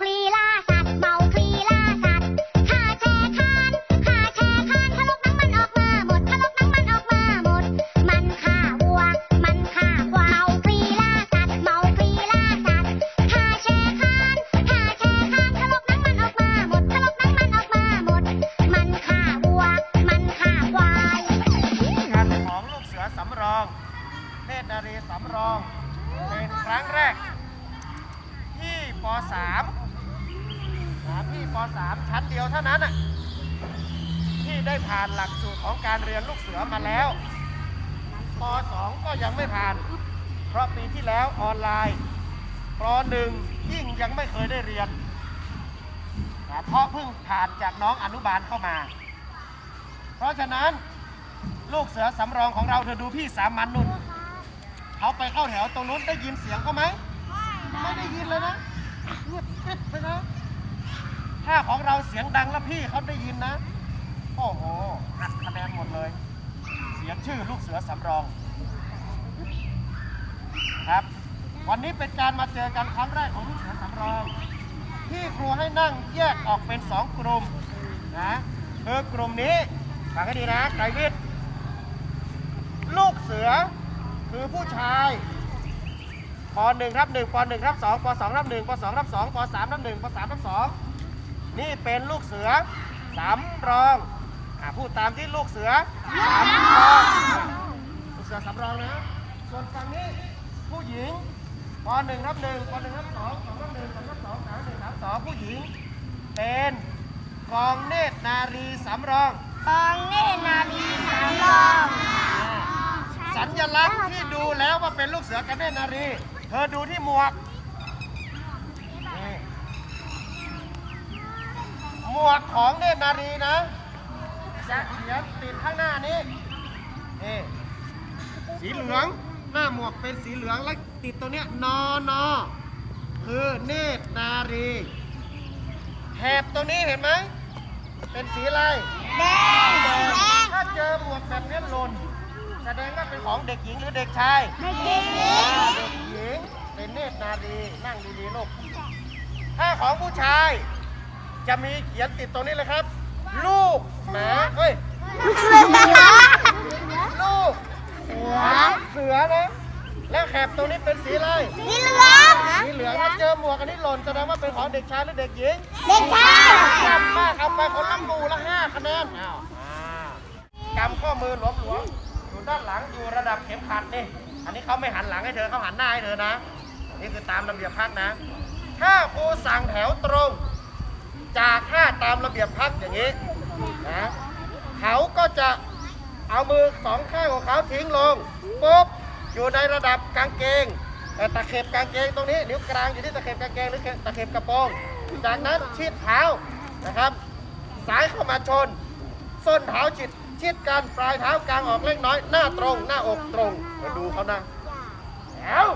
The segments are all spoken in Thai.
คลีล่าสัตว์เมาคลีล่าสัตว์ข้าแชร์คานข้าแชร์คานทะลกหนังมันออกมาหมดทะลกหนังมันออกมาหมด มันฆ่าวัว มันฆ่าควายเมาคลีล่าสัตว์เมาคลีล่าสัตว์ข้าแชร์คานข้าแชร์คานทะลกหนังมันออกมาหมดทะลกหนังมันออกมาหมด มันฆ่าวัว มันฆ่าควาย งานของลูกเสือสำรองเนตรนารีสำรอง เป็นครั้งแรก ที่ป .3 นะพี่ป .3 ชั้นเดียวเท่านั้นน่ะที่ได้ผ่านหลักสูตรของการเรียนลูกเสือมาแล้วป .2 ก็ยังไม่ผ่าน เพราะปีที่แล้วออนไลน์ป .1 ยิ่งยังไม่เคยได้เรียน เพราะเพิ่งผ่านจากน้องอนุบาลเข้ามา เพราะฉะนั้นลูกเสือสำรองของเราเธอดูพี่สามัญนุ่นเขาไปเข้าแถวตรงนู้นได้ยินเสียงเขาไหม ไม่ได้ยินเลยนะเงียบกริบเลยนะ ถ้าของเราเสียงดังแล้วพี่เขาได้ยินนะ โอ้โหหักคะแนนหมดเลย เสียงชื่อลูกเสือสำรอง ครับ วันนี้เป็นการมาเจอกันครั้งแรกของลูกเสือสำรอง ที่ครูให้นั่งแยกออกเป็นสองกลุ่มนะคือกลุ่มนี้ฟังให้ดีนะไกรวิทย์ลูกเสือคือผู้ชายป .1 รับ1ป .1 รับ2ป .2 รับ1ป .2 รับ2ป .3 รับ1ป .3 รับ2 นี่เป็นลูกเสือสำรองอะพูดตามที่ลูกเสือสำรองลูกเสือสำรองนะ ส่วนฝั่งนี้ผู้หญิงป .1 รับ1ป .1 รับ2 2รับ1 2รับ2 3 1 3 2ผู้หญิง เป็นกองเนตรนารีสำรอง กองเนตรนารีสำรอง สัญลักษณ์ที่ดูแล้วว่าเป็นลูกเสือกันเนตรนารี เธอดูที่หมวกนี่ หมวกของเนตรนารีนะจะเขียนติดข้างหน้านี้นี่สีเหลือง หน้าหมวกเป็นสีเหลืองแล้วติดตัวเนี้ยนอนอคือเนตรนารีแถบตัวนี้เห็นไหม เป็นสีอะไรแดงแดงถ้าเจอหมวกแบบนี้หล่นแสดงว่าเป็นของเด็กหญิงหรือเด็กชายไม่จริงอ่าเด็กหญิงเป็นเนตรนารีนั่งดีๆลูกถ้าของผู้ชาย จะมีเขียนติดตรงนี้เลยครับ ลูกหมาเฮ้ยเสือลูกเสือเสือนะแล้วแถบตรงนี้เป็นสีอะไรสีเหลืองสีเหลืองถ้าเจอหมวกอันนี้หล่นแสดงว่าเป็นของเด็กชายหรือเด็กหญิงเด็กชายจำมากเอาไปคนละหมู่ละห้าคะแนนอ้าวมากำข้อมือหลวมหลวมๆอยู่ด้านหลังอยู่ระดับเข็มขัดนี่อันนี้เขาไม่หันหลังให้เธอเขาหันหน้าให้เธอนะ นี่คือตามระเบียบพักนะ ถ้าครูสั่งแถวตรง จากท่าตามระเบียบพักอย่างนี้นะเขาก็จะเอามือสองข้างของเขาทิ้งลงปุ๊บอยู่ในระดับกางเกงเอ่ตะเข็บกางเกงตรงนี้นิ้วกลางอยู่ที่ตะเข็บกางเกงหรือตะเข็บกระโปรง จากนั้นชิดเท้านะครับสายเข้ามาชน ส้นเท้าชิดชิดกันปลายเท้ากลางออกเล็กน้อย หน้าตรง หน้าอกตรงมาดูเขานะแล้ว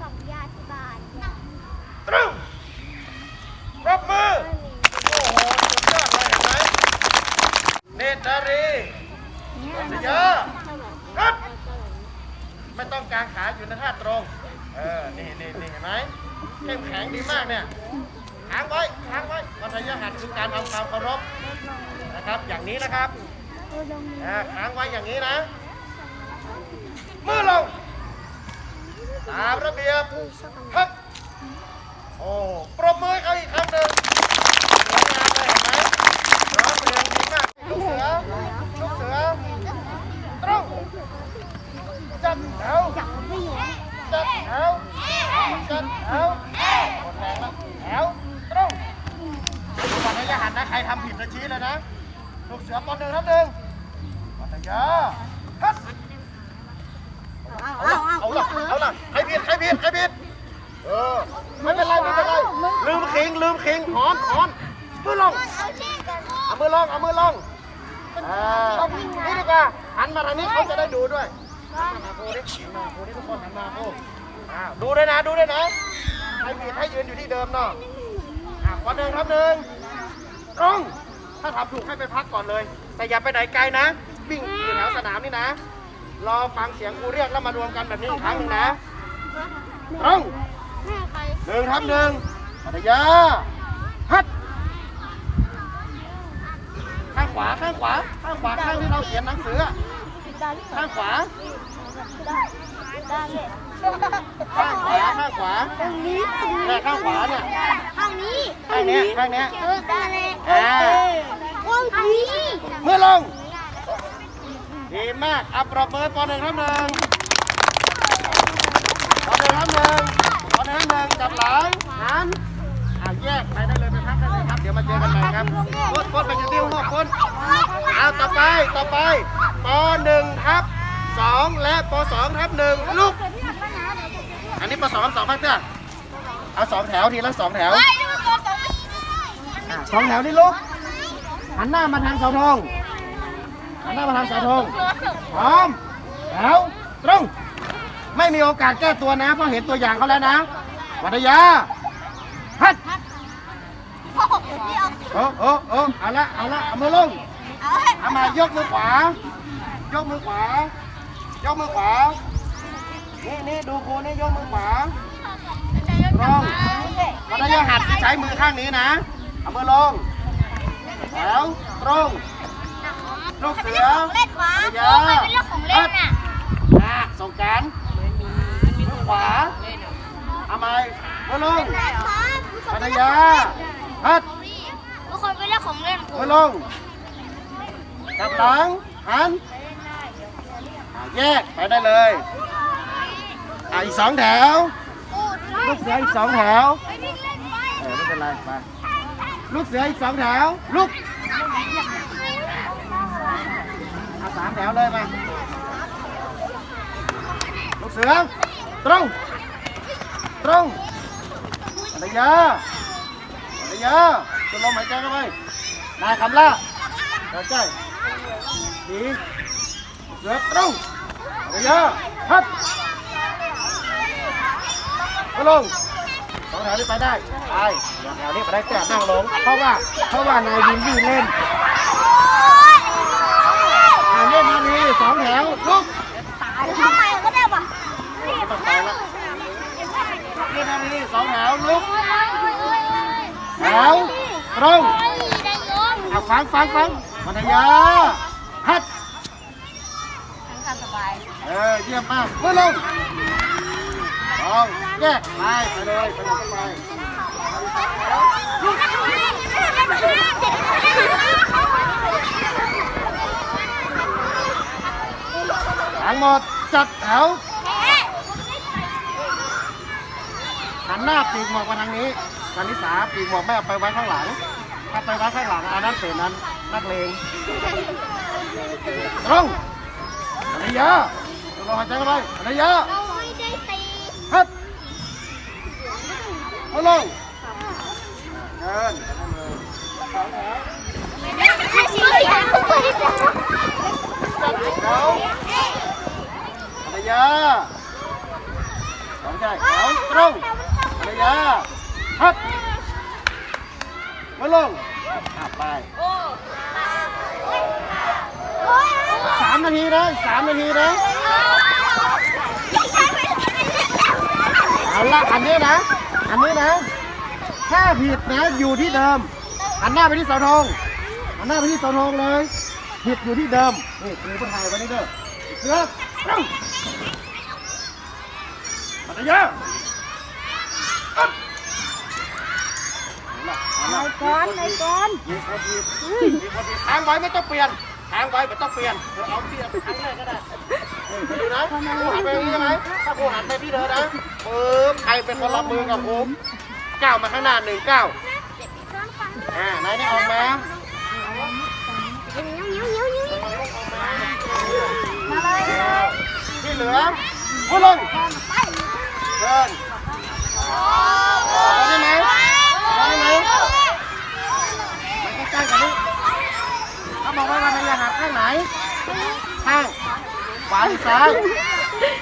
กับยาที่บ้าน ตรงปรบมือ โอ้โห สุดยอดเลยเห็นไหมเนตรนารีปัญญาฮึดไม่ต้องกางขาอยู่ในท่าตรง เออ นี่นี่นี่เห็นไหมเข้มแข็งดีมากเนี่ยค้างไว้ค้างไว้วัฒยหัดคือการทำความเคารพ นะครับ อย่างนี้นะครับอ่าค้างไว้อย่างนี้นะมือลงตามระเบียบฮึบโอ้ปรบมือให้เขาอีกครั้งหนึ่งสวยงามเลยเห็นไหมร้องเพลงดีมากลูกเสือลูกเสือตรงจัดแถวจัดแถวจัดแถวหมดแรงแล้วแถวตรงดูก่อนนะอย่าหันนะใครทำผิดจะชี้เลยนะ ลูกเสือปอนหนึ่งทับหนึ่งปัตยาฮัดเอาละเอาละเอาละใครผิดใครผิดใครผิดเออไม่เป็นไรไม่เป็นไรลืมคิงลืมคิงหอนหอนมือลงเอาเชือกกันเอามือลงเอามือลงอ่านี่ดีกว่าหันมาทางนี้เขาจะได้ดูด้วยหันมาโคดิหันมาโคดิทุกคนหันมาโคอ่าดูด้วยนะดูด้วยนะให้ผิดให้ยืนอยู่ที่เดิมเนาะอ่าวันหนึ่งครับหนึ่งตรง ถ้าทำถูกให้ไปพักก่อนเลย แต่อย่าไปไหนไกลนะ วิ่งอยู่แถวสนามนี่นะ รอฟังเสียงครูเรียกแล้วมารวมกันแบบนี้อีกครั้งหนึ่งนะตรงแม่ใครหนึ่งทับหนึ่งปัตยาฮัดข้างขวาข้างขวาข้างขวาข้างที่เราเขียนหนังสืออะข้างขวาข้างขวาข้างขวาตรงนี้เนี่ยข้างขวาเนี่ยข้างนี้ข้างเนี้ยข้างเนี้ยเออได้เลยอ่าข้างนี้ เมื่อลง ดีมากอัปรบมือปหนึ่งครับหนึ่งปหนึ่งครับหนึ่งปหนึ่งครับหนึ่งจับหลังหันอ่าแยกไปได้เลยไปพักได้เลยครับ เดี๋ยวมาเจอกันใหม่ครับพุดพุดไปจะติ้วลูกพุดเอาต่อไปต่อไปปหนึ่งทับสองและปสองทับหนึ่งลูก อันนี้ปสองสองพักเตื้อเอาสองแถวทีละสองแถวเฮ้ยนี่มันตัวสองอะสองแถวนี่ลูก หันหน้ามาทางเสาธงหันหน้ามาทางเสาธงพร้อมแถวตรงไม่มีโอกาสแก้ตัวนะเพราะเห็นตัวอย่างเขาแล้วนะวัตยาฮัดนี่เอาโอ้โอ้โอ้เอาละเอาละเอามือลงเอาให้เอามายกมือขวายกมือขวายกมือขวานี่นี่ดูครูนี่ยกมือขวาตรงวัตยาหัดที่ใช้มือข้างนี้นะเอามือลง แถวตรงลูกเสือของเล่นวะโอ้ยเป็นเรื่องของเล่นน่ะอะส่งการมือขวาเอาไหมมือลงพัทยาฮัดทุกคนเป็นเรื่องของเล่นกูมือลงกลับหลังหันอะแยกไปได้เลยอะอีกสองแถวลูกเสืออีกสองแถวไปวิ่งเล่นไปเออไม่เป็นไรไป ลูกเสืออีกสองแถว ลูกเอาสามแถวเลยมา ลูกเสือ ตรง ตรงภรรยาภรรยาจะลมหายใจเข้าไปนายคำล่าหายใจดีลูกเสือตรงภรรยาฮัดไปลง สองแถวนี้ไปได้ไปเดี๋ยวแถวนี้ไปได้แต่นั่งลง เพราะว่า เพราะว่านายยินดีเล่นอ่าเล่นนาทีสองแถวลุกทำไมก็ได้ปะไม่ต้องไปละเล่นนาทีสองแถวลุกแถวตรงได้ยมเอาฟังฟังฟังมัธยาฮัดสบายเออเยี่ยมมากมือลงลอง แยกไปไปเลยไปเลยไปทั้งหมดจัดแถวหันหน้าปีกหมวกมาทางนี้สันนิสาปีกหมวกแม่เอาไปไว้ข้างหลัง ถ้าไปไว้ข้างหลังอันนั้นเป็นนั้นนักเลงตรงภรรยาตรงหายใจเข้าไปภรรยาเราไม่ได้ตีฮัด มาลงเดินถ้าสีเหลืองจัดแถวภรรยาสองใจแถวตรงภรรยาฮัดมาลงอะไปสามนาทีนะสามนาทีนะเอาละอันนี้นะ อันนี้นะ ถ้าผิดนะอยู่ที่เดิมหันหน้าไปที่เสาธงหันหน้าไปที่เสาธงเลย ผิดอยู่ที่เดิม นี่คือผู้ไทยวันนี้เด้อเสือเร็วปัตยาอัพเอาละเอาละก้อนในก้อนมีคนผิดมีคนผิดทางไว้ไม่ต้องเปลี่ยน ทางไว้ไม่ต้องเปลี่ยนเดี๋ยวเอาที่เอาทางแรกก็ได้ดูนะครูหันไปอย่างนี้ใช่ไหมถ้าครูหันไปที่เธอนะปึ๊บใครเป็นคนรับมือกับครูก้าวมาข้างหน้าหนึ่งก้าวอ่านายนี่ออกมาที่เหลือพูดลงเดินได้ไหมได้ไหมมันใกล้ๆกันนี่เขาบอกว่ามันจะหัก ข้างไหน ข้าง ขวาหรือซ้าย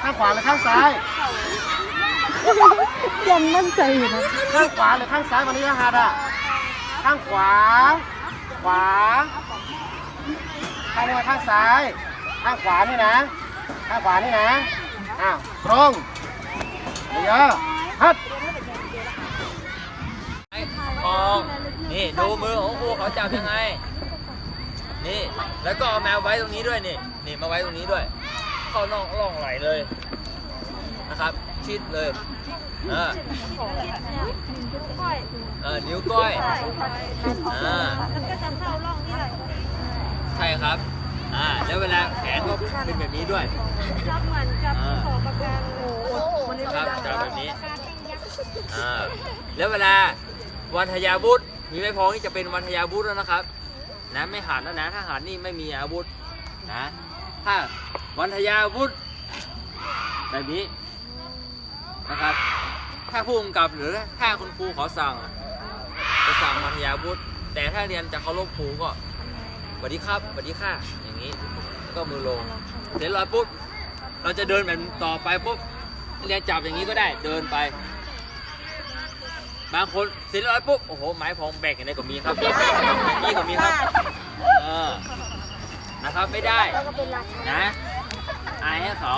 ข้างขวาหรือข้างซ้าย ยังมั่นใจอยู่นะข้างขวาหรือข้างซ้ายวันนี้รหัสอะ ข้างขวา ขวา ข้างนี้มาข้างซ้าย ข้างขวานี่นะ ข้างขวานี่นะ อ้าวตรงเดี๋ยวฮัดเขาจับยังไง นี่ แล้วก็เอาแมวไว้ตรงนี้ด้วยนี่ นี่มาไว้ตรงนี้ด้วย เข้าน่องร่องไหลเลยนะครับ ชิดเลยอ่าเออนิ้วก้อยอ่ามันก็จะเข้าร่องนี่แหละใช่ครับอ่าแล้วเวลาแขนก็เป็นแบบนี้ด้วยจับเหมือนจับขอประกันโอ้โหนครับจับแบบนี้อ่าแล้วเวลาวันทยาวุธมีไม่พอที่จะเป็นวันทยาวุธแล้วนะครับ นะไม่หันแล้วนะถ้าหันนี่ไม่มีอาวุธนะถ้าวันทยาวุธแบบนี้นะครับ ถ้าผู้กำกับหรือถ้าคุณครูขอสั่งจะสั่งวันทยาวุธ แต่ถ้าเรียนจะเคารพครูก็สวัสดีครับสวัสดีค่ะอย่างนี้ก็มือลงเสร็จแล้วปุ๊บเราจะเดินแบบต่อไปปุ๊บเรียนจับอย่างนี้ก็ได้เดินไป บางคนเสร็จแล้วปุ๊บโอ้โหไม้พองแบกอย่างไรก็มีครับนี่ก็มีครับเออนะครับไม่ได้นะอายให้เขา